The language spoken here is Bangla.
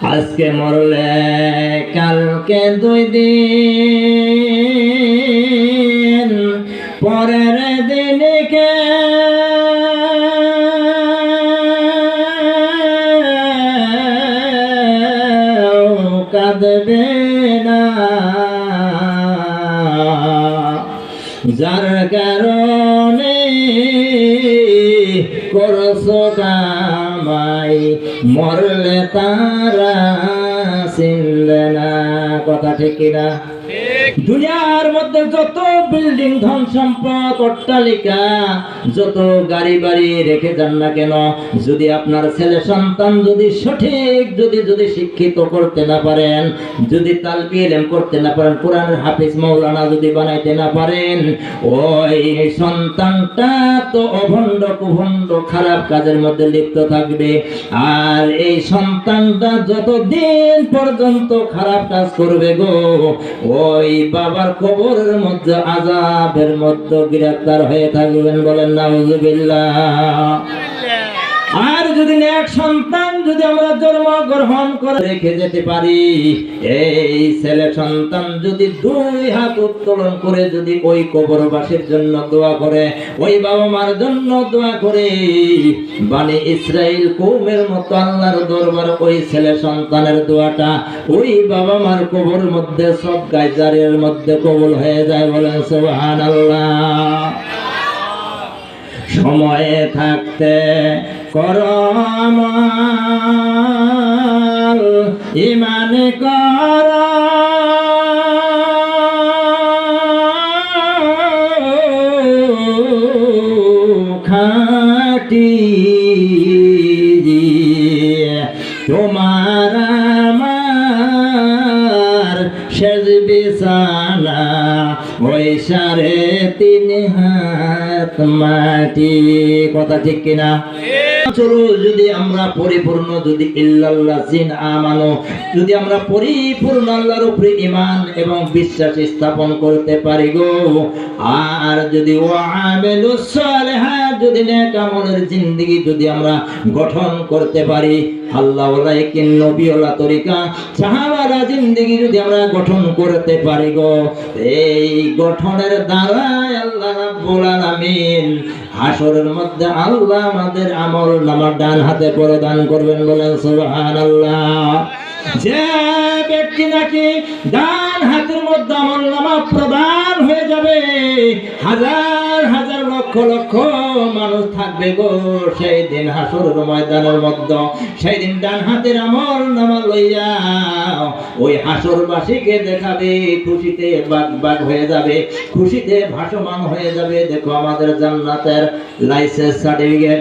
আজকে মরলে কালকে দুই দিন পরের দিনকে কাঁদবে না? যার কারণে করছ কামাই মরলে তারা সিন্দনা কথা ঠিক কিনা? দুনিয়ার মধ্যে যত বিল্ডিং, ধন সম্পদ, অট্টালিকা, যত গাড়ি বাড়ি রেখে যান না কেন, যদি আপনার ছেলে সন্তান যদি সঠিক, যদি যদি শিক্ষিত করতে না পারেন, যদি তালবি ইলম করতে না পারেন, কোরআনের হাফিজ মৌলানা যদি বানাইতে না পারেন, ওই সন্তানটা তো অভণ্ড কুভণ্ড, খারাপ কাজের মধ্যে লিপ্ত থাকবে। আর এই সন্তানটা যতদিন পর্যন্ত খারাপ কাজ করবে গো, ওই বাবার কবরের মধ্যে আজাবের মধ্যে গ্রেফতার হয়ে থাকবেন বলেন নাউজুবিল্লাহ আর যদি এক সন্তান যদি আমরা জন্ম গ্রহণ করে রেখে যেতে পারি, এই ছেলে সন্তান যদি দুই হাত উত্তোলন করে যদি ওই কবরবাসীর জন্য দোয়া করে, ওই বাবা মার জন্য দোয়া করে, বানি ইসরাইল কৌমের মতো আল্লাহর দরবার ওই ছেলে সন্তানের দোয়াটা ওই বাবা মার কবর মধ্যে সব গাইজারের মধ্যে কবুল হয়ে যায় বলেন সুবহানাল্লাহ। সময়ে থাকতে করমাল ইমান কর। খাটি তোমার আমার শেষ বিছানা তিন হাত মাটি। কথা ঠিক কিনা? যদি আমরা পরিপূর্ণ, যদি আমানো, যদি আমরা পরিপূর্ণ আল্লাহর উপরে ইমান এবং বিশ্বাস স্থাপন করতে পারি গো। আর যদি ও আমেলু সালেহাত যদি নেক আমলের জিন্দেগি যদি আমরা গঠন করতে পারি, আল্লাহ ওয়ালাইকিন নবীওয়ালা তরিকা, সাহাবারা জিন্দেগি যদি আমরা গঠন করতে পারি গো, এই গঠনের দ্বারাই আল্লাহ রাব্বুল আলামিন হাসরের মধ্যে আল্লাহ আমাদের আমল নামার ডান হাতে প্রদান করবেন বলেন, সুবহানাল্লাহ। যে ব্যক্তি নাকি ডান হাতের মধ্যে আমল নামা প্রদান হয়ে যাবে, হাজার লক্ষ লক্ষ মানুষ থাকবে গো। সেই দিন হাসুর ময়দানের মধ্য, সেই দিন ডান হাতের আমল নামা লইয়া ওই হাসরবাসীকে দেখাবে, খুশিতে বাগ বাগ হয়ে যাবে, খুশিতে ভাসমান হয়ে যাবে। দেখো আমাদের জান্নাতের লাইসেন্স সার্টিফিকেট